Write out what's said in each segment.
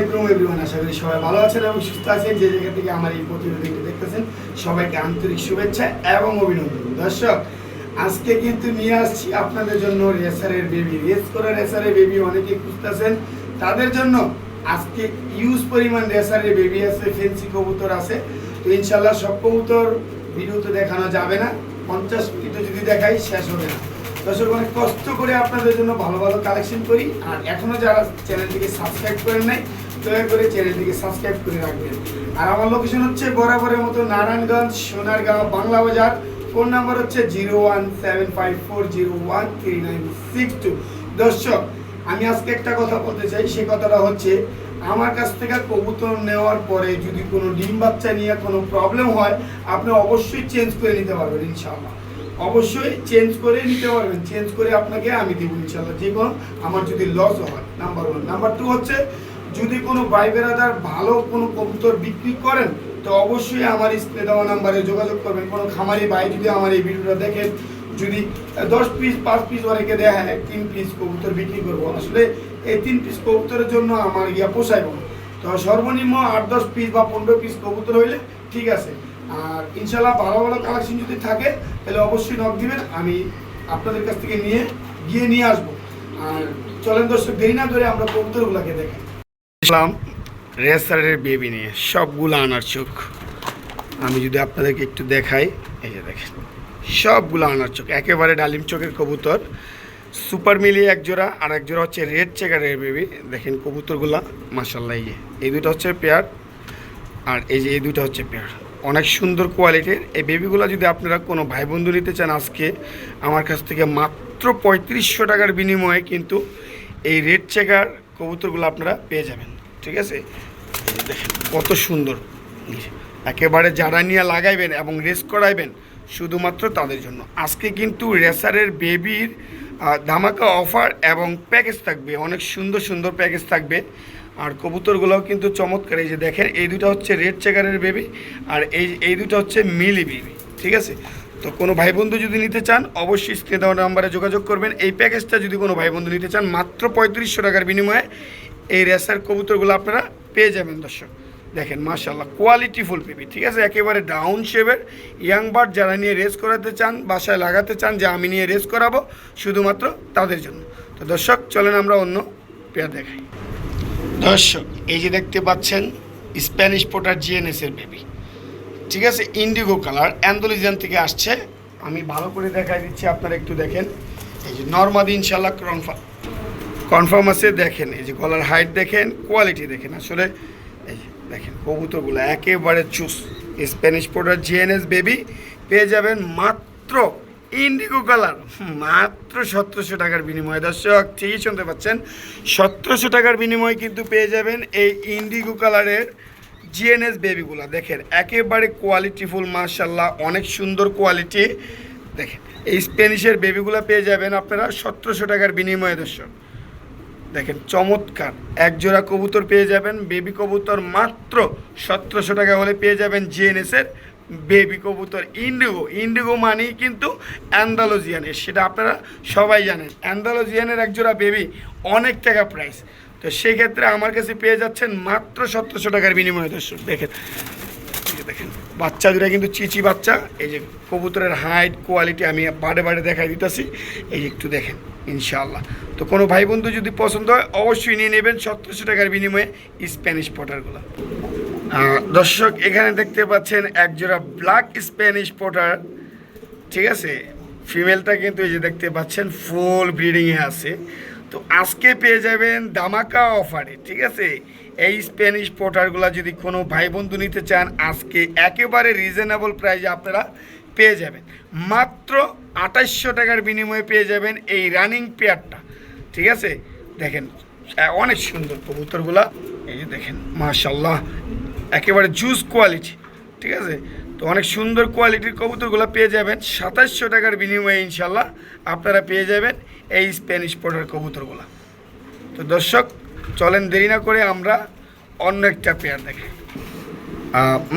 Everyone আশা করি সবাই ভালো আছেন এবং সুস্থ আছেন। যে জায়গা থেকে আমার এই প্রতিবেদনটি দেখতেছেন, সবাইকে আন্তরিক শুভেচ্ছা এবং অভিনন্দন। দর্শক, আজকে কিন্তু নিয়ে আসছি আপনাদের জন্য রেসারের বেবি রেস রেসারের বেবি অনেকে খুঁজতেছেন। তাদের জন্য আজকে ইউজ পরিমাণ রেসারের বেবি আছে ফেন্সি কবুতর আছে। তো ইনশাল্লাহ সব কবুতর ভিডিওতে দেখানো যাবে না। পঞ্চাশ যদি দেখাই শেষ হবে না। দর্শক, অনেক কষ্ট করে আপনাদের জন্য ভালো ভালো কালেকশন করি। আর এখনও যারা চ্যানেলটিকে সাবস্ক্রাইব করেন নাই, দয়া করে চ্যানেলটিকে সাবস্ক্রাইব করে রাখবেন। আর আমার লোকেশন হচ্ছে বরাবরের মতো নারায়ণগঞ্জ, সোনারগাঁও, বাংলা বাজার। ফোন নাম্বার হচ্ছে zero one seven five four zero one three nine six two. দর্শক, আমি আজকে একটা কথা বলতে চাই, সে কথাটা হচ্ছে, আমার কাছ থেকে কবুতর নেওয়ার পরে যদি কোনো ডিম বাচ্চা নিয়ে কোনো প্রবলেম হয়, আপনি অবশ্যই চেঞ্জ করে নিতে পারবেন, ইনশাআল্লাহ। অবশ্যই চেঞ্জ করে নিতে পারবেন। চেঞ্জ করে আপনাকে আমি দেবো ইনশাল্লাহ যে আমার যদি লস হয় নাম্বার ওয়ান নাম্বার টু হচ্ছে, যদি কোনো ভাই বেড়াদার ভালো কোনো কবুতর বিক্রি করেন, তো অবশ্যই আমার স্ক্রিনে দেওয়া নাম্বারে যোগাযোগ করবেন। কোনো খামারি ভাই যদি আমার এই ভিডিওটা দেখেন, যদি দশ পিস পাঁচ পিস অনেকে দেয় হ্যাঁ তিন পিস কবুতর বিক্রি করব। আসলে এই তিন পিস কবুতরের জন্য আমার ইয়া পোষাইব তো সর্বনিম্ন আট, দশ পিস বা পনেরো পিস কবুতর হইলে ঠিক আছে। আর ইনশাল্লাহ ভালো ভালো কালেকশন যদি থাকে, তাহলে অবশ্যই নক দিবেন। আমি আপনাদের কাছ থেকে নিয়ে, গিয়ে নিয়ে আসব। আর চলেন দর্শক, দেরি না ধরে আমরা কবুতরগুলোকে দেখেন ইসলাম রেসারের বেবি নিয়ে সবগুলো আনার চোখ। আমি যদি আপনাদেরকে একটু দেখাই, এই যে দেখেন, সবগুলো আনার চোখ। একেবারে ডালিম চোখের কবুতর। সুপার মিলিয়ে এক জোড়া, আর এক জোড়া হচ্ছে রেড চেকারের বেবি দেখেন কবুতরগুলা মাসাল্লাহ এই এই দুটো হচ্ছে পেয়ার, আর এই যে এই দুটো হচ্ছে পেয়ার। অনেক সুন্দর কোয়ালিটির। এই বেবিগুলো যদি আপনারা কোনো ভাই বন্ধু নিতে চান আজকে, আমার কাছ থেকে মাত্র পঁয়ত্রিশশো টাকার বিনিময়ে কিন্তু এই রেড চেকার কবুতরগুলো আপনারা পেয়ে যাবেন। ঠিক আছে? কত সুন্দর। একেবারে যারা নিয়ে লাগাইবেন এবং রেস করাইবেন, শুধুমাত্র তাদের জন্য। আজকে কিন্তু রেসারের বেবির ধামাকা অফার এবং প্যাকেজ থাকবে। অনেক সুন্দর সুন্দর প্যাকেজ থাকবে। আর কবুতরগুলোও কিন্তু চমৎকার। এই যে দেখেন, এই দুটো হচ্ছে রেড চেকারের বেবি আর এই এই দুটো হচ্ছে মিলি বেবি ঠিক আছে? তো কোনো ভাই বন্ধু যদি নিতে চান, অবশ্যই স্ক্রিনে দেওয়া নাম্বারে যোগাযোগ করবেন। এই প্যাকেজটা যদি কোনো ভাই বন্ধু নিতে চান, মাত্র পঁয়ত্রিশশো টাকার বিনিময়ে এই রেসার কবুতরগুলো আপনারা পেয়ে যাবেন, দর্শক। দেখেন মাশাল্লাহ কোয়ালিটি ফুল পেবি ঠিক আছে? একেবারে ডাউন শেপের ইয়াং বার্ড যারা নিয়ে রেস করাতে চান, বাসায় লাগাতে চান, যে আমি নিয়ে রেস করাবো, শুধুমাত্র তাদের জন্য। তো দর্শক, চলেন আমরা অন্য পেয়ার দেখাই। দর্শক, এই যে দেখতে পাচ্ছেন স্প্যানিশ পোটার জিএনএস এর বেবি ঠিক আছে? ইন্ডিগো কালার অ্যান্ডোলিজিয়ান থেকে আসছে। আমি ভালো করে দেখাই দিচ্ছি, আপনারা একটু দেখেন। এই যে নর্মাদি ইনশাল্লাহ কনফার্ম কনফার্ম আছে, দেখেন। এই যে গলার হাইট দেখেন কোয়ালিটি দেখেন। আসলে, এই যে দেখেন, কবুতরগুলো একেবারে চুস। স্প্যানিশ পোটার জিএনএস বেবি পেয়ে যাবেন মাত্র ইন্ডিগো কালার মাত্র সতেরোশো টাকার বিনিময়ে। দর্শক, ঠিকই শুনতে পাচ্ছেন। সতেরোশো টাকার বিনিময়ে কিন্তু পেয়ে যাবেন এই ইন্ডিগো কালারের জিএনএস বেবিগুলো দেখেন, একেবারে কোয়ালিটিফুল মার্শাল্লাহ অনেক সুন্দর কোয়ালিটি দেখেন, এই স্প্যানিশের বেবিগুলো পেয়ে যাবেন আপনারা সতেরোশো টাকার বিনিময়ে, দর্শক। দেখেন, চমৎকার। এক জোড়া কবুতর পেয়ে যাবেন বেবি কবুতর মাত্র সতেরোশো টাকা হলে পেয়ে যাবেন জিএনএসের বেবি কবুতর ইন্ডিগো। ইন্ডিগো মানেই কিন্তু অ্যান্ডালোজিয়ানের সেটা আপনারা সবাই জানেন। অ্যান্ডালোজিয়ানের এক জোড়া বেবি অনেক টাকা প্রাইস তো সেক্ষেত্রে আমার কাছে পেয়ে যাচ্ছেন মাত্র সতেরোশো টাকার বিনিময়ে দর্শক, দেখেন। দেখেন, বাচ্চা দুটা কিন্তু চিচি বাচ্চা। এই যে কবুতরের হাইট কোয়ালিটি আমি বাড়ে বাড়ে দেখাই দিতেছি। এই একটু দেখেন। ইনশাআল্লাহ। তো কোনো ভাই বন্ধু যদি পছন্দ হয়, অবশ্যই নিয়ে নেবেন সতেরোশো টাকার বিনিময়ে স্প্যানিশ পটারগুলো দর্শক, এখানে দেখতে পাচ্ছেন একজোড়া ব্ল্যাক স্প্যানিশ পটার ঠিক আছে? ফিমেলটা কিন্তু এই যে দেখতে পাচ্ছেন ফুল ব্রিডিংয়ে আছে। তো আজকে পেয়ে যাবেন দামাকা অফারে, ঠিক আছে? এই স্প্যানিশ পোটারগুলো যদি কোনো ভাই বন্ধু নিতে চান, আজকে একেবারে রিজনেবল প্রাইসে আপনারা পেয়ে যাবেন। মাত্র আঠাশশো টাকার বিনিময়ে পেয়ে যাবেন এই রানিং পেয়ারটা। ঠিক আছে? দেখেন অনেক সুন্দর কবুতরগুলা। এই যে দেখেন মাশাল্লাহ একেবারে জুস কোয়ালিটি ঠিক আছে? তো অনেক সুন্দর কোয়ালিটির কবুতরগুলো পেয়ে যাবেন। সাতাশশো টাকার বিনিময়ে ইনশাল্লাহ আপনারা পেয়ে যাবেন এই স্প্যানিশ পোটার কবুতরগুলো। তো দর্শক, চলেন দেরি না করে আমরা অন্য একটা পেয়ার দেখি।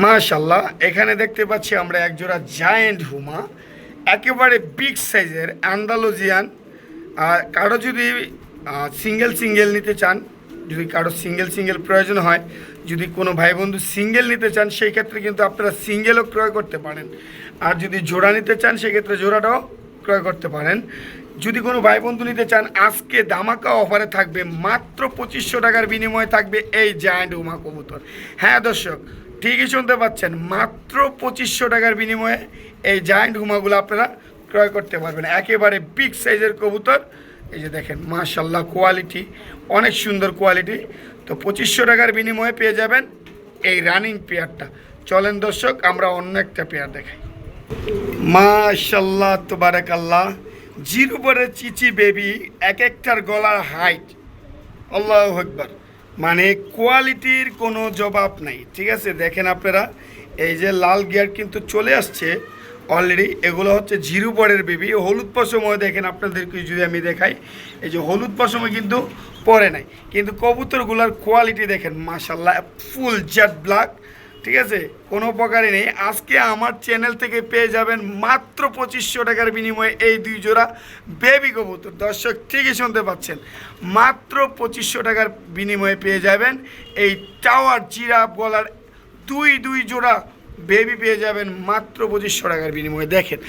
মাশাল্লাহ এখানে দেখতে পাচ্ছি আমরা একজোড়া জায়েন্ট হুমা, একেবারে বিগ সাইজের অ্যান্ডালোজিয়ান আর কারও যদি সিঙ্গেল সিঙ্গেল নিতে চান, যদি কারও সিঙ্গেল সিঙ্গেল প্রয়োজন হয়, যদি কোনো ভাই বন্ধু সিঙ্গেল নিতে চান, সেই ক্ষেত্রে কিন্তু আপনারা সিঙ্গেলও ক্রয় করতে পারেন। আর যদি জোড়া নিতে চান সেক্ষেত্রে জোড়াটাও ক্রয় করতে পারেন। যদি কোনো ভাই বন্ধু নিতে চান, আজকে দামাকা অফারে থাকবে, মাত্র পঁচিশশো টাকার বিনিময়ে থাকবে এই জায়ান্ট উমা কবুতর। হ্যাঁ দর্শক ঠিকই শুনতে পাচ্ছেন। মাত্র পঁচিশশো টাকার বিনিময়ে এই জায়ান্ট হুমাগুলো আপনারা ক্রয় করতে পারবেন। একেবারে বিগ সাইজের কবুতর। এই যে দেখেন মাশাল্লাহ কোয়ালিটি অনেক সুন্দর কোয়ালিটি তো পঁচিশশো টাকার বিনিময়ে পেয়ে যাবেন এই রানিং পেয়ারটা চলেন দর্শক, আমরা অন্য একটা পেয়ার দেখাই। মাশাল্লাহ তোবারক আল্লাহ জিরো পরে চিচি বেবি এক একটার গলার হাইট আল্লাহ একবার মানে কোয়ালিটির কোনো জবাব নাই, ঠিক আছে? দেখেন আপনারা, এই যে লাল গিয়ার কিন্তু চলে আসছে অলরেডি এগুলো হচ্ছে জিরু পরের বেবি, হলুদ পশমও দেখেন আপনাদেরকে যদি আমি দেখাই, এই যে হলুদ পশমে কিন্তু পরে নাই। কিন্তু কবুতরগুলোর কোয়ালিটি দেখেন মাসাল্লাহ ফুল জ্যাট ব্ল্যাক ঠিক আছে? কোনো প্রকারে নেই। আজকে আমার চ্যানেল থেকে পেয়ে যাবেন মাত্র পঁচিশশো টাকার বিনিময়ে এই দুই জোড়া বেবি কবুতর। দর্শক, ঠিকই শুনতে পাচ্ছেন। মাত্র পঁচিশশো টাকার বিনিময়ে পেয়ে যাবেন এই টাওয়ার জিরাফ গলার দুই দুই জোড়া বেবি পেয়ে যাবেন মাত্র পঁচিশশো টাকার বিনিময়ে। দেখেন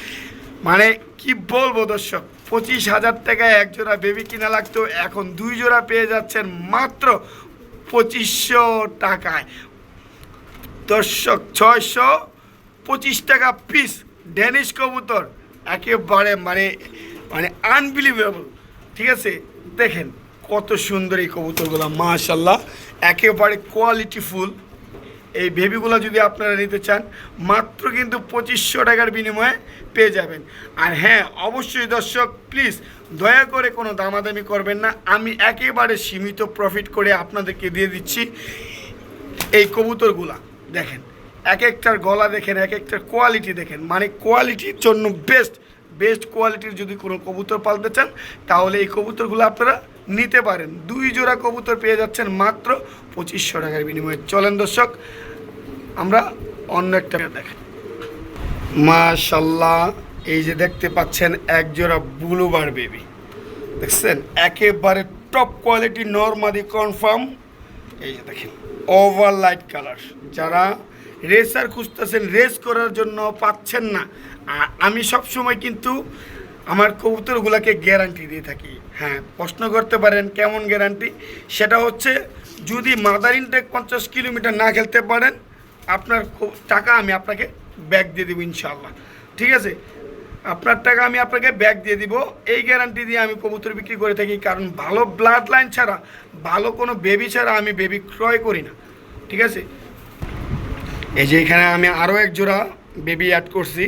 মানে কি বলব দর্শক, পঁচিশ হাজার টাকায় এক জোড়া বেবি কিনা লাগতো, এখন দুই জোড়া পেয়ে যাচ্ছেন মাত্র পঁচিশশো টাকায়। দর্শক ছয়শো পঁচিশ টাকা পিস ড্যানিশ কবুতর। একেবারে মানে মানে আনবিলিভেবল ঠিক আছে? দেখেন কত সুন্দর এই কবুতরগুলো মাশাল্লাহ একেবারে কোয়ালিটি ফুল এই বেবিগুলো যদি আপনারা নিতে চান, মাত্র কিন্তু পঁচিশশো টাকার বিনিময়ে পেয়ে যাবেন। আর হ্যাঁ অবশ্যই দর্শক প্লিজ দয়া করে কোনো দামাদামি করবেন না। আমি একেবারে সীমিত প্রফিট করে আপনাদেরকে দিয়ে দিচ্ছি এই কবুতরগুলা। দেখেন, এক একটার গলা দেখেন, এক একটার কোয়ালিটি দেখেন। মানে কোয়ালিটির জন্য বেস্ট বেস্ট কোয়ালিটির যদি কোনো কবুতর পালতে চান, তাহলে এই কবুতরগুলো আপনারা নিতে পারেন। দুই জোড়া কবুতর পেয়ে যাচ্ছেন মাত্র পঁচিশশো টাকার বিনিময়ে। চলেন দর্শক, আমরা অন্য একটা দেখেন মাশাল্লাহ এই যে দেখতে পাচ্ছেন, এক জোড়া ব্লুবার বেবি দেখছেন? একেবারে টপ কোয়ালিটি নর্মাদি কনফার্ম এই যে দেখেন, ওভার লাইট কালার। যারা রেসার খুঁজতেছেন, রেস করার জন্য পাচ্ছেন না। আমি সব সময় কিন্তু আমার কবুতরগুলোকে গ্যারান্টি দিয়ে থাকি। হ্যাঁ প্রশ্ন করতে পারেন, কেমন গ্যারান্টি সেটা হচ্ছে, যদি মাদার ইনটেক পঞ্চাশ কিলোমিটার না খেলতে পারেন, আপনার টাকা আমি আপনাকে ব্যাক দিয়ে দেবো ইনশাল্লাহ ঠিক আছে? আপনার টাকা আমি আপনাকে ব্যাক দিয়ে দিব। এই গ্যারান্টি দিয়ে আমি কবুতর বিক্রি করে থাকি, কারণ ভালো ব্লাড লাইন ছাড়া, ভালো কোনো বেবি ছাড়া আমি বেবি ক্রয় করি না। ঠিক আছে? এই যে এখানে আমি আরও এক জোড়া বেবি অ্যাড করছি।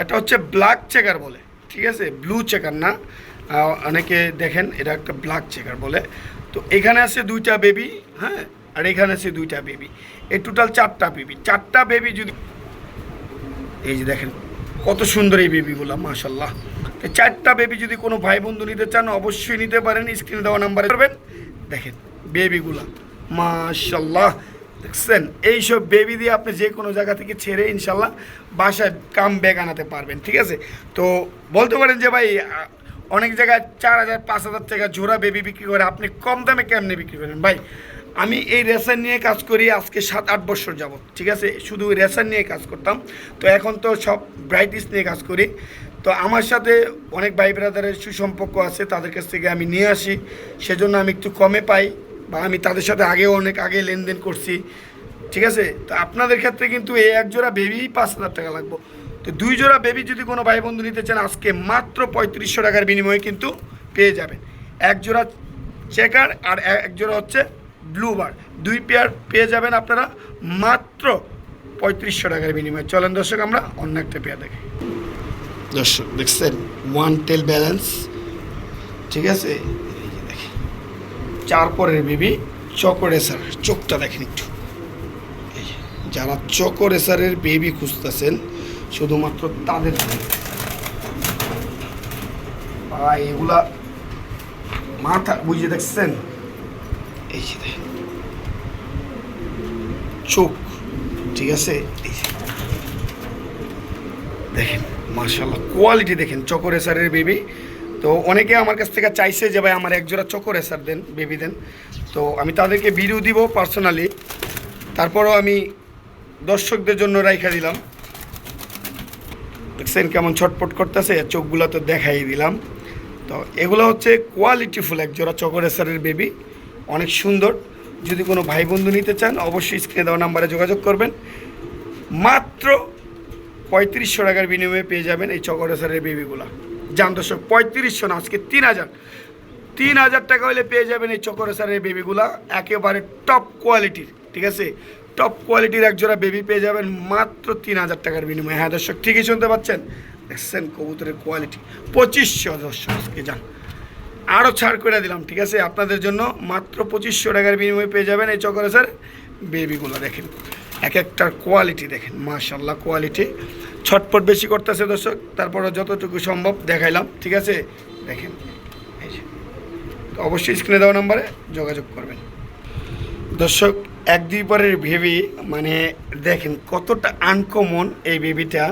এটা হচ্ছে ব্ল্যাক চেকার বলে। ঠিক আছে? ব্লু চেকার না। অনেকে দেখেন, এটা একটা ব্ল্যাক চেকার বলে। তো এখানে আছে দুইটা বেবি হ্যাঁ? আর এখানে আছে দুইটা বেবি এই টোটাল চারটা বেবি চারটা বেবি যদি এই যে দেখেন কত সুন্দর এই বেবিগুলো মাশাল্লাহ চারটা বেবি যদি কোনো ভাই বন্ধু নিতে চান, অবশ্যই নিতে পারেন স্ক্রিনে দেওয়া নাম্বারে করবেন। দেখেন, বেবিগুলা মাশাল্লাহ দেখছেন? এইসব বেবি দিয়ে আপনি যে কোনো জায়গা থেকে ছেড়ে ইনশাল্লাহ বাসায় কাম ব্যাগ আনাতে পারবেন, ঠিক আছে? তো বলতে পারেন যে ভাই অনেক জায়গায় চার হাজার, পাঁচ হাজার টাকা জোড়া বেবি বিক্রি করে আপনি কম দামে কেমনে বিক্রি করেন? ভাই আমি এই রেসার নিয়ে কাজ করি আজকে সাত, আট বছর যাবত ঠিক আছে? শুধু রেসার নিয়ে কাজ করতাম। তো এখন তো সব ব্রাইটিস নিয়ে কাজ করি। তো আমার সাথে অনেক ভাই ব্রাদারের সুসম্পর্ক আছে, তাদের কাছ থেকে আমি নিয়ে আসি। সেজন্য আমি একটু কমে পাই বা আমি তাদের সাথে আগেও অনেক আগে লেনদেন করছি, ঠিক আছে? তো আপনাদের ক্ষেত্রে কিন্তু এই এক জোড়া বেবি পাঁচ হাজার টাকা লাগবো। তো দুই জোড়া বেবি যদি কোনো ভাই বন্ধু নিতে চান, আজকে মাত্র পঁয়ত্রিশশো টাকার বিনিময়ে কিন্তু পেয়ে যাবেন। এক জোড়া চেকার আর এক জোড়া হচ্ছে ব্লু বার দুই পেয়ার পেয়ে যাবেন আপনারা মাত্র পঁয়ত্রিশশো টাকার বিনিময়ে। চলেন দর্শক, আমরা অন্য একটা পেয়ার দেখি। দর্শক, দেখছেন? ওয়ান টেল ব্যালেন্স ঠিক আছে? চার পরের বেবি চকর এসার চোখটা দেখেন একটু। যারা চকর এসারের বেবি খুঁজতেছেন, শুধুমাত্র তাদের এগুলা মাথা বুঝে দেখছেন? এই যে চোখ, ঠিক আছে? এই যে। দেখেন মার্শাল্লাহ কোয়ালিটি দেখেন, চকর এসারের বেবি তো অনেকে আমার কাছ থেকে চাইছে যে, ভাই, আমার এক জোড়া চকর এসার দেন বেবি দেন। তো আমি তাদেরকে ভিডিও দিব পার্সোনালি তারপরও আমি দর্শকদের জন্য রাইখা দিলাম। দেখছেন কেমন ছটপট করতেছে চোখগুলো তো দেখাই দিলাম। তো এগুলো হচ্ছে কোয়ালিটিফুল এক জোড়া চকরেসারের বেবি অনেক সুন্দর। যদি কোনো ভাই বন্ধু নিতে চান, অবশ্যই স্ক্রিনে দেওয়া নাম্বারে যোগাযোগ করবেন। মাত্র পঁয়ত্রিশশো টাকার বিনিময়ে পেয়ে যাবেন এই চকরেসারের বেবিগুলা। যান দর্শক, পঁয়ত্রিশশো না, আজকে তিন হাজার। তিন হাজার টাকা হলে পেয়ে যাবেন এই চকরেসারের বেবিগুলা। একেবারে টপ কোয়ালিটির ঠিক আছে? টপ কোয়ালিটির এক জোড়া বেবি পেয়ে যাবেন মাত্র তিন হাজার টাকার বিনিময়ে। হ্যাঁ দর্শক, ঠিকই শুনতে পাচ্ছেন? দেখছেন কবুতরের কোয়ালিটি পঁচিশশো দর্শক, আজকে যান। আরও ছাড় করে দিলাম, ঠিক আছে? আপনাদের জন্য মাত্র পঁচিশশো টাকার বিনিময়ে পেয়ে যাবেন এই চকরেসার বেবিগুলো দেখেন, এক একটার কোয়ালিটি দেখেন মাশাল্লাহ কোয়ালিটি ছটপট বেশি করতেছে দর্শক তারপরে যতটুকু সম্ভব দেখাইলাম, ঠিক আছে? দেখেন অবশ্যই স্ক্রিনে দেওয়া নাম্বারে যোগাযোগ করবেন। দর্শক, এক দুই ভেবি মানে দেখেন কতটা আনকমন এই বেবিটা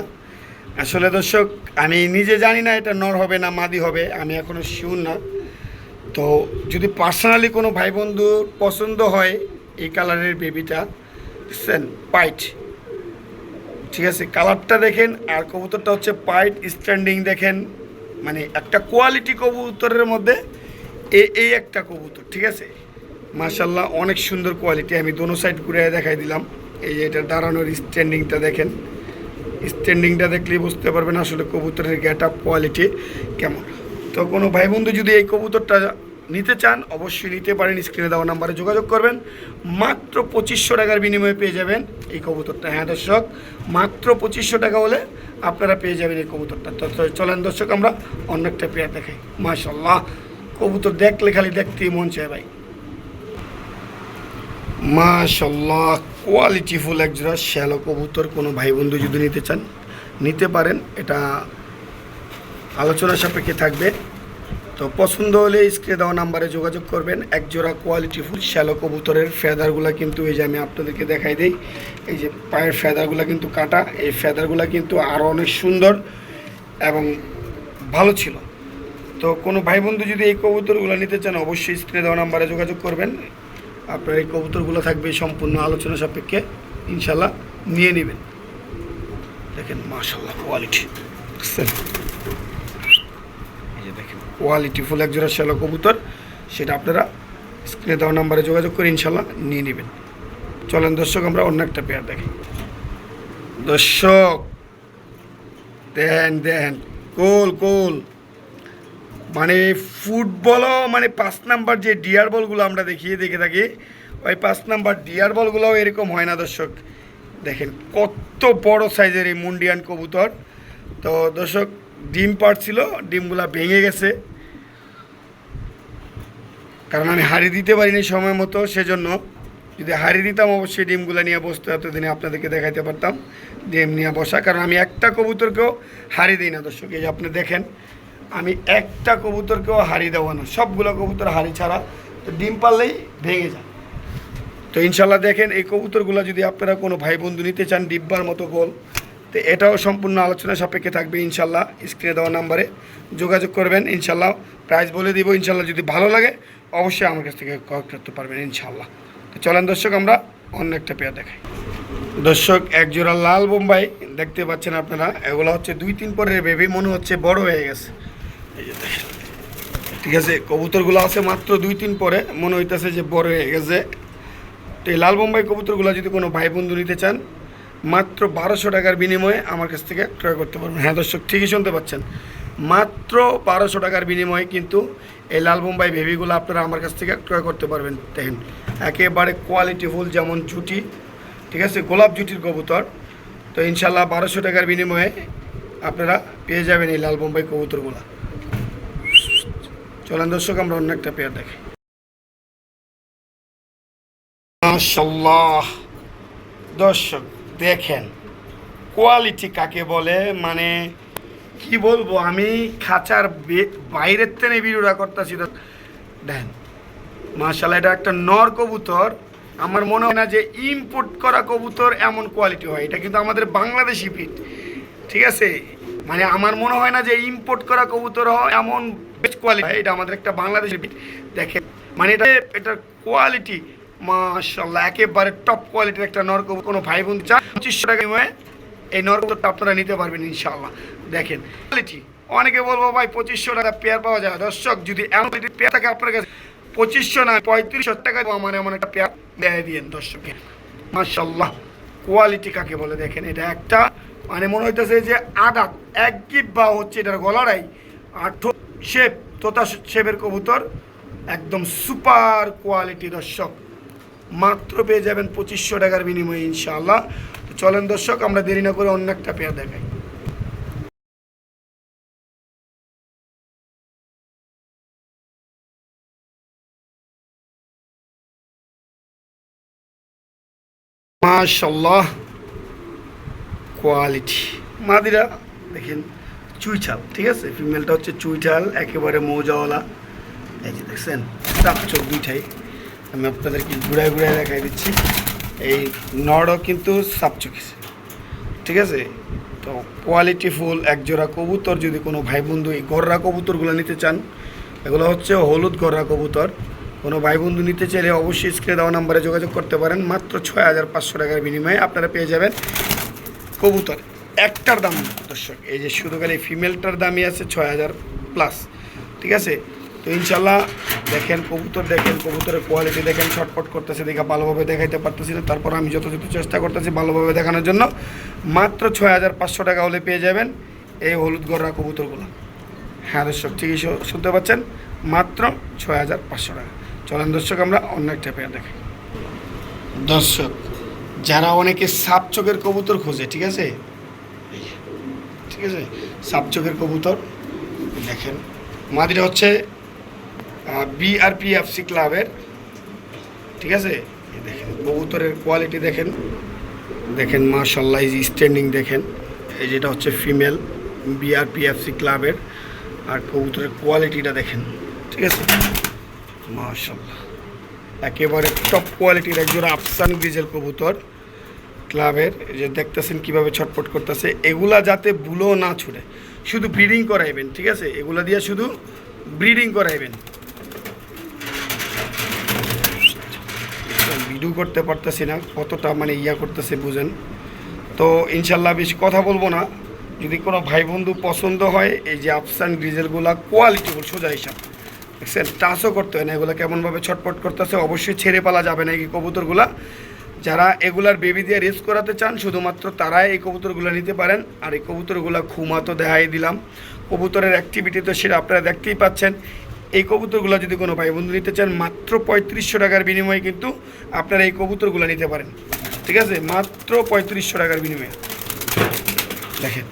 আসলে দর্শক, আমি নিজে জানি না এটা নর হবে না মাদি হবে, আমি এখনও শিওর না। তো যদি পার্সোনালি কোনো ভাই বন্ধুর পছন্দ হয় এই কালারের বেবিটা বুঝছেন পাইট ঠিক আছে কালারটা দেখেন আর কবুতরটা হচ্ছে পাইট স্ট্যান্ডিং দেখেন। মানে একটা কোয়ালিটি কবুতরের মধ্যে এই একটা কবুতর, ঠিক আছে? মাশাল্লাহ অনেক সুন্দর কোয়ালিটি আমি দোনো সাইড ঘুরে দেখাই দিলাম। এই যে এটা দাঁড়ানোর স্ট্যান্ডিংটা দেখেন। স্ট্যান্ডিংটা দেখলেই বুঝতে পারবেন আসলে কবুতরের গেট আপ কোয়ালিটি কেমন। তো কোনো ভাই বন্ধু যদি এই কবুতরটা নিতে চান, অবশ্যই নিতে পারেন। স্ক্রিনে দেওয়া নাম্বারে যোগাযোগ করবেন। মাত্র পঁচিশশো টাকার বিনিময়ে পেয়ে যাবেন এই কবুতরটা। হ্যাঁ দর্শক, মাত্র পঁচিশশো টাকা হলে আপনারা পেয়ে যাবেন এই কবুতরটা। তো চলেন দর্শক, আমরা অন্য একটা পেয়ার দেখাই। মাশাল্লাহ কবুতর দেখলে খালি দেখতেই মন চায় ভাই। মাশাল্লাহ কোয়ালিটিফুল একজোড়া শ্যালো কবুতর। কোনো ভাই বন্ধু যদি নিতে চান, নিতে পারেন। এটা আলোচনা সাপেক্ষে থাকবে। তো পছন্দ হলে স্ক্রিনে দেওয়া নাম্বারে যোগাযোগ করবেন। এক জোড়া কোয়ালিটিফুল শ্যালো কবুতরের ফেদারগুলো কিন্তু এই যে আমি আপনাদেরকে দেখাই দিই। এই যে পায়ের ফেদারগুলো কিন্তু কাটা। এই ফেদারগুলো কিন্তু আরও অনেক সুন্দর এবং ভালো ছিল। তো কোনো ভাই বন্ধু যদি এই কবুতরগুলো নিতে চান, অবশ্যই স্ক্রিনে দেওয়া নাম্বারে যোগাযোগ করবেন। আপনার এই কবুতরগুলো থাকবে সম্পূর্ণ আলোচনা সাপেক্ষে। ইনশাল্লাহ নিয়ে নেবেন। দেখেন মাশাল্লাহ কোয়ালিটি বুঝছেন এই যে দেখেন কোয়ালিটি ফুল একজোড়া শ্যালো কবুতর, সেটা আপনারা স্ক্রিনে দেওয়া নাম্বারে যোগাযোগ করে ইনশাল্লাহ নিয়ে নেবেন। চলেন দর্শক, আমরা অন্য একটা পেয়ার দেখি। দর্শক, দেন দেন কোল কোল মানে ফুটবলও মানে পাঁচ নাম্বার যে ডিয়ার বলগুলো আমরা দেখিয়ে, দেখে থাকি, ওই পাঁচ নাম্বার ডিয়ার বলগুলোও এরকম হয় না দর্শক। দেখেন কত বড় সাইজের এই মুন্ডিয়ান কবুতর। তো দর্শক, ডিম পাড়ছিল, ডিমগুলা ভেঙে গেছে। কারণ আমি হাড়ি দিতে পারিনি সময় মতো, সেজন্য যদি হাড়ি দিতাম অবশ্যই ডিমগুলো নিয়ে বসতে এতদিনে আপনাদেরকে দেখাইতে পারতাম, ডিম নিয়ে বসা। কারণ আমি একটা কবুতরকেও হাড়ি দিই না, দর্শক, এই আপনি দেখেন, আমি একটা কবুতরকেও হাড়ি দেবো না, সবগুলো কবুতর হাড়ি ছাড়া, তো ডিম পারলেই ভেঙে যায়। তো ইনশাল্লাহ দেখেন, এই কবুতরগুলো যদি আপনারা কোনো ভাই বন্ধু নিতে চান, ডিব্বার মতো গোল, তো এটাও সম্পূর্ণ আলোচনা সাপেক্ষে থাকবে ইনশাল্লাহ, স্ক্রিনে দেওয়া নাম্বারে যোগাযোগ করবেন, ইনশাল্লাহ প্রাইস বলে দিব, ইনশাল্লাহ যদি ভালো লাগে অবশ্যই আমার কাছ থেকে ক্রয় করতে পারবেন ইনশাল্লাহ তো চলেন দর্শক, আমরা অন্য একটা পেয়ার দেখাই। দর্শক, এক জোড়া লাল বোম্বাই, দেখতে পাচ্ছেন আপনারা, এগুলো হচ্ছে দুই তিন পরের বেবি মনে হচ্ছে বড় হয়ে গেছে। ঠিক আছে, কবুতরগুলো আছে মাত্র দুই তিন পরে, মনে হইতেছে যে বড় হয়ে গেছে। তো এই লাল বোম্বাই কবুতরগুলো যদি কোনো ভাই বন্ধু নিতে চান, মাত্র বারোশো টাকার বিনিময়ে আমার কাছ থেকে ক্রয় করতে পারবেন। হ্যাঁ দর্শক, ঠিকই শুনতে পাচ্ছেন। মাত্র বারোশো টাকার বিনিময়ে কিন্তু এই লাল বোম্বাই বেবিগুলো আপনারা আমার কাছ থেকে ক্রয় করতে পারবেন, দেখেন। একেবারে কোয়ালিটি ফুল যেমন জুটি, ঠিক আছে? গোলাপ জুটির কবুতর। তো ইনশাল্লাহ বারোশো টাকার বিনিময়ে আপনারা পেয়ে যাবেন এই লাল বোম্বাই কবুতরগুলো। চলেন দর্শক, আমরা অন্য একটা পেয়ার দেখি। মাশাল্লাহ দর্শক, দেখেন। কোয়ালিটি কাকে বলে? মানে কি বলব, আমি খাঁচার বাইরের থেকে ভিডিওটা করতেছি। দেখেন মাশাল্লাহ এটা একটা নর কবুতর। আমার মনে হয় না যে ইম্পোর্ট করা কবুতর এমন কোয়ালিটি হয়। এটা কিন্তু আমাদের বাংলাদেশি পিট ঠিক আছে? মানে আমার মনে হয় না যে ইম্পোর্ট করা কবুতর হয় এমন বেস্ট কোয়ালিটি এটা আমাদের একটা বাংলাদেশি পিট দেখে মানে এটা, এটার কোয়ালিটি মাশাল্লাহ একেবারে টপ কোয়ালিটির একটা নর কবুতর। কোনো ভাই বোন চান পঁচিশশো টাকা এই নর কবুতরটা আপনারা নিতে পারবেন ইনশাল্লাহ দেখেন কোয়ালিটি অনেকে বলব ভাই পঁচিশশো টাকা পেয়ার পাওয়া যায় দর্শক, যদি এমন পেয়ার থাকে আপনার কাছে, পঁচিশশো না, পঁয়ত্রিশশো টাকা আমার এমন একটা পেয়ার দেয় দিয়েন দর্শককে। মাশাল্লাহ কোয়ালিটি কাকে বলে? দেখেন, এটা একটা মানে মনে হইতেছে যে আদাত, এক গিপ বা হচ্ছে এটার গলারাই আর শেপ তোতা শেপের কবুতর, একদম সুপার কোয়ালিটি দর্শক। মাত্র পেয়ে যাবেন পঁচিশশো টাকার বিনিময়ে ইনশাআল্লাহ। তো চলেন দর্শক, আমরা দেরি না করে অন্য একটা পেয়ার দেখাই। মাশাল্লাহ কোয়ালিটি মাদিরা, দেখেন, চুইঠাল, ঠিক আছে? ফিমেলটা হচ্ছে চুইঠাল, একেবারে মৌজাওয়ালা। এই যে দেখছেন চাপ চোখ দুইটাই। আমি আপনাদেরকে ঘুরায় ঘুরায় দেখাই দিচ্ছি। এই নড়ও কিন্তু সাপ চোখেছে ঠিক আছে? তো কোয়ালিটি ফুল, একজোড়া কবুতর, যদি কোনো ভাই বন্ধু এই গররা কবুতরগুলো নিতে চান, এগুলো হচ্ছে হলুদ গররা কবুতর। কোনো ভাই বন্ধু নিতে চাইলে অবশ্যই স্ক্রিনে দেওয়া নাম্বারে যোগাযোগ করতে পারেন। মাত্র ছয় হাজার পাঁচশো টাকার বিনিময়ে আপনারা পেয়ে যাবেন কবুতর। একটার দাম দর্শক, এই যে শুধু খালি ফিমেলটার দামই আছে ছয় হাজার প্লাস ঠিক আছে? তো ইনশাল্লাহ দেখেন কবুতর, দেখেন কবুতরের কোয়ালিটি দেখেন ছটপট করতেছে, দেখে ভালোভাবে দেখাইতে পারতেছি না। তারপর আমি যথাযথ চেষ্টা করতেছি ভালোভাবে দেখানোর জন্য। মাত্র ছয় হাজার পাঁচশো টাকা হলে পেয়ে যাবেন এই হলুদ গররা কবুতরগুলো। হ্যাঁ দর্শক, ঠিকই শুনতে পাচ্ছেন? মাত্র ছয় হাজার পাঁচশো টাকা। চলেন দর্শক, আমরা অন্য একটা পেয়ে দেখাই। দর্শক, যারা অনেকে সাপ চোখের কবুতর খোঁজে, ঠিক আছে? ঠিক আছে? সাপ চোখের কবুতর, দেখেন। মাদিরা হচ্ছে বিআরপিএফসি ক্লাবের ঠিক আছে? দেখেন, কবুতরের কোয়ালিটি দেখেন। দেখেন মাশাল্লাহ এই স্ট্যান্ডিং দেখেন। এই যেটা হচ্ছে ফিমেল বিআরপিএফসি ক্লাবের আর কবুতরের কোয়ালিটিটা দেখেন। ঠিক আছে? মাশাল্লাহ একেবারে টপ কোয়ালিটির একজোড়া আফসান গ্রিজেল কবুতর ক্লাবের যে দেখতেছেন কীভাবে ছটপট করতেছে। এগুলা যাতে বুলো না ছুটে শুধু ব্রিডিং করাইবেন, ঠিক আছে? এগুলা দিয়ে শুধু ব্রিডিং করাইবেন। ভিডিও করতে পারতেছি না, কতটা মানে ইয়া করতেছে বুঝেন। তো ইনশাল্লাহ বেশি কথা বলব না। যদি কোনো ভাই বন্ধু পছন্দ হয়, এই যে আফসান ডিজেলগুলা কোয়ালিটি সোজা হিসাব। দেখছেন টাচও করতে হয় না এগুলো কেমনভাবে ছটপট করতেছে, অবশ্যই ছেড়ে পালা যাবে না এই কবুতরগুলা। যারা এগুলার বেবি দিয়ে রেস করাতে চান, শুধুমাত্র তারাই এই কবুতরগুলো নিতে পারেন। আর এই কবুতরগুলো খুমা তো দেখাই দিলাম। কবুতরের অ্যাক্টিভিটি তো সেটা আপনারা দেখতেই পাচ্ছেন। এই কবুতরগুলো যদি কোনো ভাই বন্ধু নিতে চান, মাত্র পঁয়ত্রিশশো টাকার বিনিময়ে কিন্তু আপনারা এই কবুতরগুলো নিতে পারেন। ঠিক আছে? মাত্র পঁয়ত্রিশশো টাকার বিনিময়ে। দেখেন,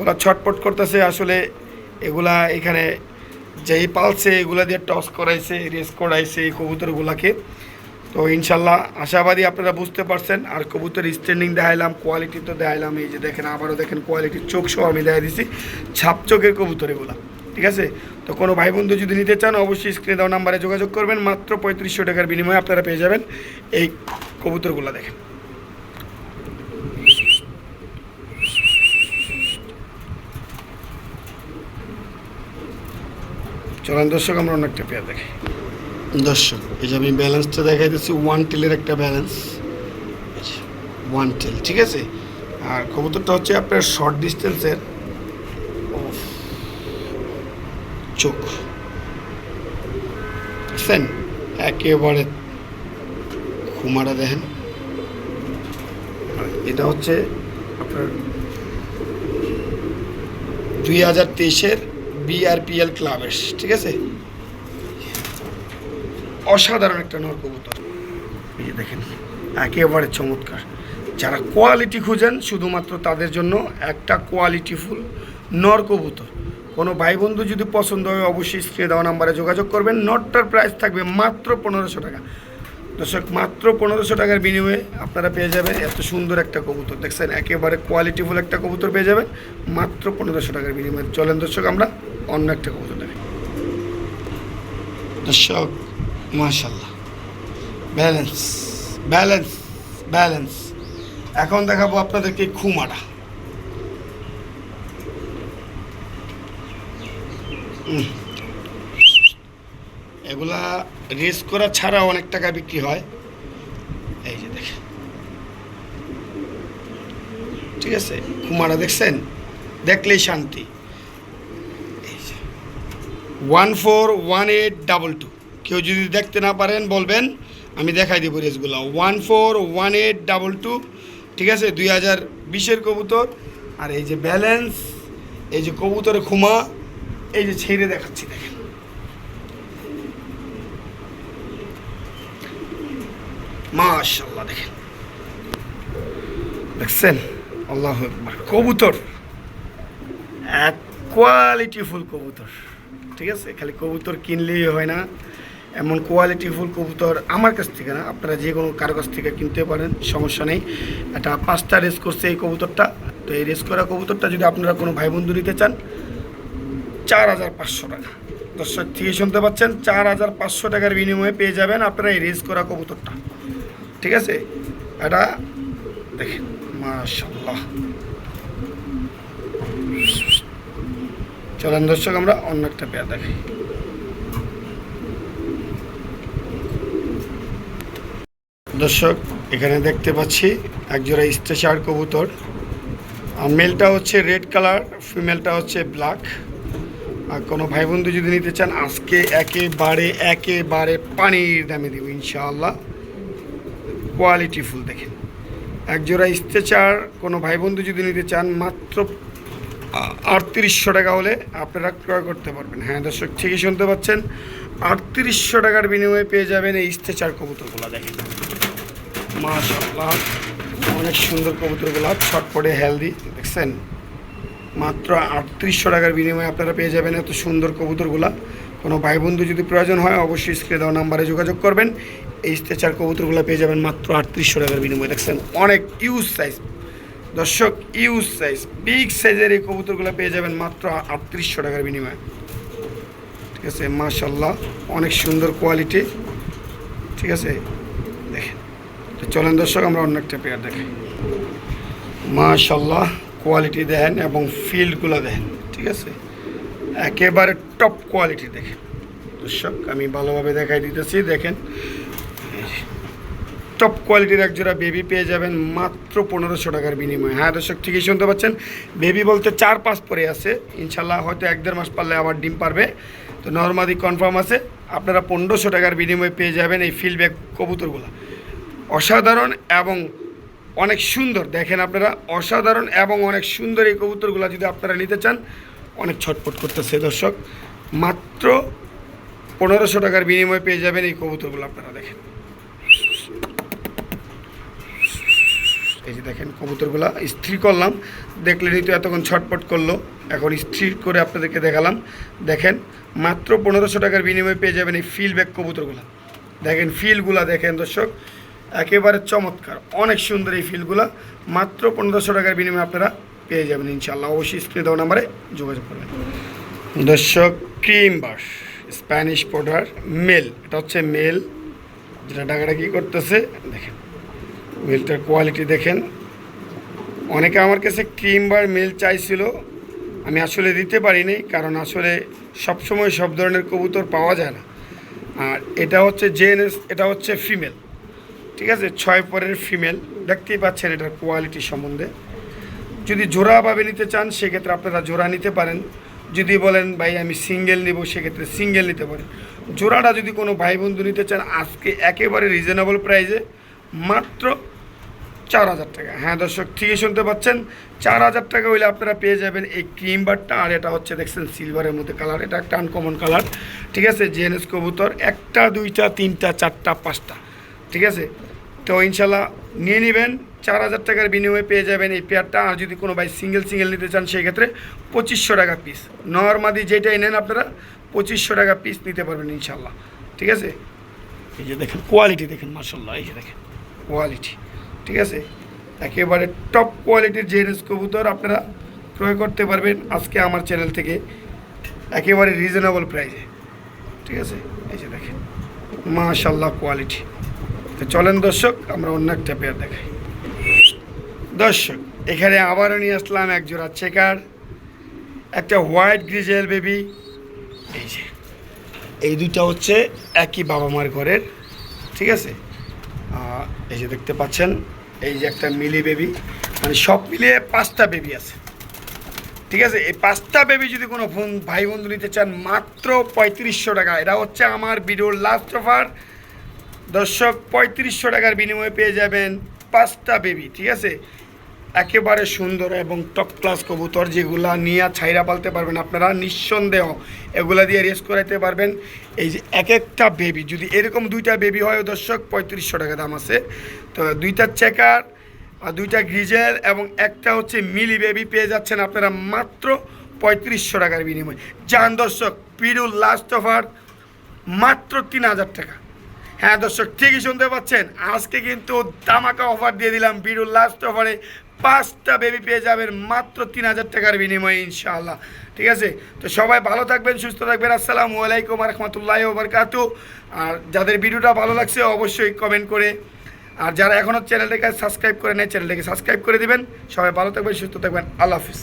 ওরা ছটপট করতেছে, আসলে এগুলা এখানে যেই পালছে, এগুলা দিয়ে টস করাইছে, রেস করাইছে এই কবুতরগুলাকে। তো ইনশাল্লাহ আশাবাদী আপনারা বুঝতে পারছেন, আর কবুতর স্ট্যান্ডিং দেখাইলাম কোয়ালিটি তো দেখাইলাম, এই যে দেখেন, আবারও দেখেন কোয়ালিটির চোখ সহ আমি দেখা দিছি ছাপ চোখের কবুতর এগুলা। ঠিক আছে? তো কোনো ভাই বন্ধু যদি নিতে চান, অবশ্যই স্ক্রিনে দেওয়া নাম্বারে যোগাযোগ করবেন। মাত্র পঁয়ত্রিশশো টাকার বিনিময়ে আপনারা পেয়ে যাবেন এই কবুতরগুলো দেখেন। চলেন দর্শক, আমরা অনেকটা পেয়ার দেখি। দর্শক, এই যে আমি ব্যালেন্সটা দেখাই দিচ্ছি ওয়ান টেলের একটা ব্যালেন্স ওয়ান টেল ঠিক আছে? আর কবুতরটা হচ্ছে আপনার শর্ট ডিস্টেন্সের চোখ। বুঝছেন একেবারে খুমারা দেখেন। এটা হচ্ছে আপনার দুই হাজার তেইশের বিআরপিএল ক্লাবের, ঠিক আছে? অসাধারণ একটা নর কবুতর। এই দেখেন, একেবারে চমৎকার। যারা কোয়ালিটি খুঁজেন, শুধুমাত্র তাদের জন্য একটা কোয়ালিটিফুল নর কবুতর। কোনো ভাই বন্ধু যদি পছন্দ হয়, অবশ্যই স্ক্রিনে দেওয়া নাম্বারে যোগাযোগ করবেন। নটটার প্রাইস থাকবে মাত্র পনেরোশো টাকা। দর্শক, মাত্র পনেরোশো টাকার বিনিময়ে আপনারা পেয়ে যাবেন এত সুন্দর একটা কবুতর। দেখছেন, একেবারে কোয়ালিটিফুল একটা কবুতর পেয়ে যাবেন, মাত্র পনেরোশো টাকার বিনিময়ে। চলেন দর্শক, আমরা অন্য একটা কবুতর দেখি। দর্শক মাশাল্লাহ ব্যালেন্স ব্যালেন্স ব্যালেন্স এখন দেখাবো আপনাদেরকে খুমাটা উম। এগুলা রেস করা ছাড়া অনেক টাকা বিক্রি হয়। এই যে দেখেন। ঠিক আছে? কুমারা দেখছেন? দেখলেই শান্তি। One four one eight double two. কেউ যদি দেখতে না পারেন, বলবেন, আমি দেখাই দেবো রেসগুলো। One four one eight double two. ঠিক আছে? দুই হাজার বিশের কবুতর। আর এই যে ব্যালেন্স, এই যে কবুতরের খুমা এই যে ছেড়ে দেখাচ্ছি, দেখেন। মাশাল্লাহ দেখেন। দেখছেন? আল্লাহ কবুতর। এক কোয়ালিটিফুল কবুতর। ঠিক আছে? খালি কবুতর কিনলেই হয় না। এমন কোয়ালিটিফুল কবুতর আমার কাছ থেকে না, আপনারা যে কোনো কারও কাছ থেকে কিনতে পারেন, সমস্যা নেই। এটা পাঁচটা রেস করছে এই কবুতরটা। তো এই রেস করা কবুতরটা যদি আপনারা কোনো ভাই বন্ধু নিতে চান চার হাজার পাঁচশো টাকা। দর্শক থেকে শুনতে পাচ্ছেন, চার হাজার পাঁচশো টাকার বিনিময়ে পেয়ে যাবেন আপনারা এই রেস করা কবুতরটা। ঠিক আছে? এটা দেখেন মাশাল্লাহ চলেন দর্শক, আমরা অন্য একটা পেয়ার দেখাই। দর্শক, এখানে দেখতে পাচ্ছি একজোড়া স্টেশার কবুতর। আর মেলটা হচ্ছে রেড কালার ফিমেলটা হচ্ছে ব্ল্যাক কোনো ভাই বন্ধু যদি নিতে চান, আজকে একেবারে একেবারে পানির দামে দেবো, ইনশাআল্লাহ। কোয়ালিটি ফুল দেখেন। একজোড়া স্টেচার কোনো ভাই বন্ধু যদি নিতে চান, মাত্র আটত্রিশশো টাকা হলে আপনারা ক্রয় করতে পারবেন। হ্যাঁ দর্শক, ঠিকই শুনতে পাচ্ছেন। আটত্রিশশো টাকার বিনিময়ে পেয়ে যাবেন এই স্টেচার কবুতরগুলো, দেখেন। মাশাল্লাহ অনেক সুন্দর কবুতরগুলো, ছটপটে, হেলদি, দেখছেন? মাত্র আটত্রিশশো টাকার বিনিময়ে আপনারা পেয়ে যাবেন এত সুন্দর কবুতরগুলা। কোনো ভাই বন্ধু যদি প্রয়োজন হয়, অবশ্যই স্ক্রিনে দেওয়া নাম্বারে যোগাযোগ করবেন। এই স্টেচার কবুতরগুলো পেয়ে যাবেন মাত্র আটত্রিশশো টাকার বিনিময়ে। দেখছেন, অনেক ইউজ সাইজ দর্শক ইউজ সাইজ বিগ সাইজের এই কবুতরগুলো পেয়ে যাবেন মাত্র আটত্রিশশো টাকার বিনিময়ে। ঠিক আছে মাশাল্লাহ অনেক সুন্দর কোয়ালিটি ঠিক আছে, দেখেন। চলেন দর্শক, আমরা অন্য একটা পেয়ার দেখি মাশাল্লাহ কোয়ালিটি দেখেন এবং ফিল্ডগুলো দেখেন, ঠিক আছে? একেবারে টপ কোয়ালিটি দেখেন। দর্শক, আমি ভালোভাবে দেখাই দিতেছি, দেখেন। টপ কোয়ালিটির একজোড়া বেবি পেয়ে যাবেন মাত্র পনেরোশো টাকার বিনিময়ে। হ্যাঁ দর্শক, ঠিকই শুনতে পাচ্ছেন? বেবি বলতে চার পাঁচ পরে আছে। ইনশাল্লাহ হয়তো এক দেড় মাস পারলে আবার ডিম পারবে। তো নর্মালি কনফার্ম আছে, আপনারা পনেরোশো টাকার বিনিময়ে পেয়ে যাবেন এই ফিল্ডব্যাক কবুতরগুলো। অসাধারণ এবং অনেক সুন্দর। দেখেন আপনারা, অসাধারণ এবং অনেক সুন্দর এই কবুতরগুলো যদি আপনারা নিতে চান, অনেক ছটপট করতেছে দর্শক। মাত্র পনেরোশো টাকার বিনিময়ে পেয়ে যাবেন এই কবুতরগুলো আপনারা, দেখেন। এই যে দেখেন কবুতরগুলা, স্থির করলাম। দেখলেনই তো এতক্ষণ ছটপট করল। এখন স্থির করে আপনাদেরকে দেখালাম। দেখেন, মাত্র পনেরোশো টাকার বিনিময়ে পেয়ে যাবেন এই ফিল ব্যাক কবুতরগুলো। দেখেন ফিলগুলা দেখেন দর্শক। একেবারে চমৎকার। অনেক সুন্দর এই ফিলগুলো। মাত্র পনেরোশো টাকার বিনিময়ে আপনারা পেয়ে যাবেন ইনশাল্লাহ অবশ্যই স্ক্রিনে দেওয়া নাম্বারে যোগাযোগ করবেন। দর্শক, cream bars Spanish pouter, male. এটা হচ্ছে মেল। যেটা ডাকাডাকি করতেছে, দেখেন। মেলটার কোয়ালিটি দেখেন। অনেকে আমার কাছে ক্রিম বার মেল চাইছিল। আমি আসলে দিতে পারিনি, কারণ আসলে সবসময় সব ধরনের কবুতর পাওয়া যায় না। আর এটা হচ্ছে জেএনএস, এটা হচ্ছে ফিমেল। ঠিক আছে, ছয় পরের ফিমেল দেখতেই পাচ্ছেন এটার কোয়ালিটি সম্বন্ধে। যদি জোড়াভাবে নিতে চান, সেক্ষেত্রে আপনারা জোড়া নিতে পারেন। যদি বলেন, ভাই, আমি সিঙ্গেল নিব, সেক্ষেত্রে সিঙ্গেল নিতে পারেন। জোড়াটা যদি কোনো ভাই বন্ধু নিতে চান, আজকে একেবারে রিজনেবল প্রাইসে মাত্র চার হাজার টাকা। হ্যাঁ দর্শক, ঠিকই শুনতে পাচ্ছেন। চার হাজার টাকা হইলে আপনারা পেয়ে যাবেন এই ক্রিম বারটা আর এটা হচ্ছে, দেখছেন সিলভারের মধ্যে কালার এটা একটা আনকমন কালার ঠিক আছে জেএনএস কবুতর। একটা, দুইটা, তিনটা, চারটা, পাঁচটা। ঠিক আছে? তো ইনশাল্লাহ নিয়ে নেবেন, চার হাজার টাকার বিনিময়ে পেয়ে যাবেন এই পেয়ারটা। আর যদি কোনো ভাই সিঙ্গেল সিঙ্গেল নিতে চান, সেই ক্ষেত্রে পঁচিশশো টাকা পিস নর্মাদি যেটাই নেন আপনারা, পঁচিশশো টাকা পিস নিতে পারবেন ইনশাল্লাহ। ঠিক আছে? এই যে দেখেন কোয়ালিটি দেখেন মার্শাল্লাহ এই যে দেখেন কোয়ালিটি ঠিক আছে? একেবারে টপ কোয়ালিটির জেনেস কবুতর আপনারা ক্রয় করতে পারবেন আজকে আমার চ্যানেল থেকে, একেবারে রিজনেবল প্রাইসে ঠিক আছে? এই যে দেখেন মাশাল্লাহ কোয়ালিটি তো চলেন দর্শক, আমরা অন্য একটা পেয়ার দেখাই। দর্শক, এখানে আবারও নিয়ে আসলাম এক জোড়া চেকার একটা হোয়াইট গ্রিজেল বেবি এই যে, এই দুইটা হচ্ছে একই বাবা মার ঘরের, ঠিক আছে? এই যে দেখতে পাচ্ছেন, এই যে একটা মিলি বেবি মানে সব মিলিয়ে পাঁচটা বেবি আছে। ঠিক আছে? এই পাঁচটা বেবি যদি কোনো ভাই বন্ধু নিতে চান, মাত্র পঁয়ত্রিশশো টাকা। এটা হচ্ছে আমার ভিডিওর লাস্ট অফার দর্শক, পঁয়ত্রিশশো টাকার বিনিময়ে পেয়ে যাবেন পাঁচটা বেবি ঠিক আছে? একেবারে সুন্দর এবং টপ ক্লাস কবুতর যেগুলা নিয়ে ছাইরা পালতে পারবেন আপনারা নিঃসন্দেহ। এগুলা দিয়ে রেস করাইতে পারবেন। এই যে এক একটা বেবি যদি এরকম দুইটা বেবি হয় দর্শক, পঁয়ত্রিশশো টাকা দাম আছে। তো দুইটা চেকার দুইটা গ্রিজেল এবং একটা হচ্ছে মিলি বেবি পেয়ে যাচ্ছেন আপনারা মাত্র পঁয়ত্রিশশো টাকার বিনিময়ে। যান দর্শক পিডুল লাস্ট অফার মাত্র তিন হাজার টাকা। হ্যাঁ দর্শক, ঠিকই শুনতে পাচ্ছেন। আজকে কিন্তু দামাকা অফার দিয়ে দিলাম বিরুর লাস্ট অফারে পাঁচটা বেবি পেয়ে যাবেন মাত্র তিন হাজার টাকার বিনিময়ে, ইনশাআল্লাহ। ঠিক আছে? তো সবাই ভালো থাকবেন, সুস্থ থাকবেন। আসসালামু আলাইকুম রহমতুল্লাহ ওবরকাতু। আর যাদের ভিডিওটা ভালো লাগছে অবশ্যই কমেন্ট করে, আর যারা এখনও চ্যানেলটাকে সাবস্ক্রাইব করে নেয় চ্যানেলটাকে সাবস্ক্রাইব করে দিবেন। সবাই ভালো থাকবেন, সুস্থ থাকবেন। আল্লাহ হাফিজ।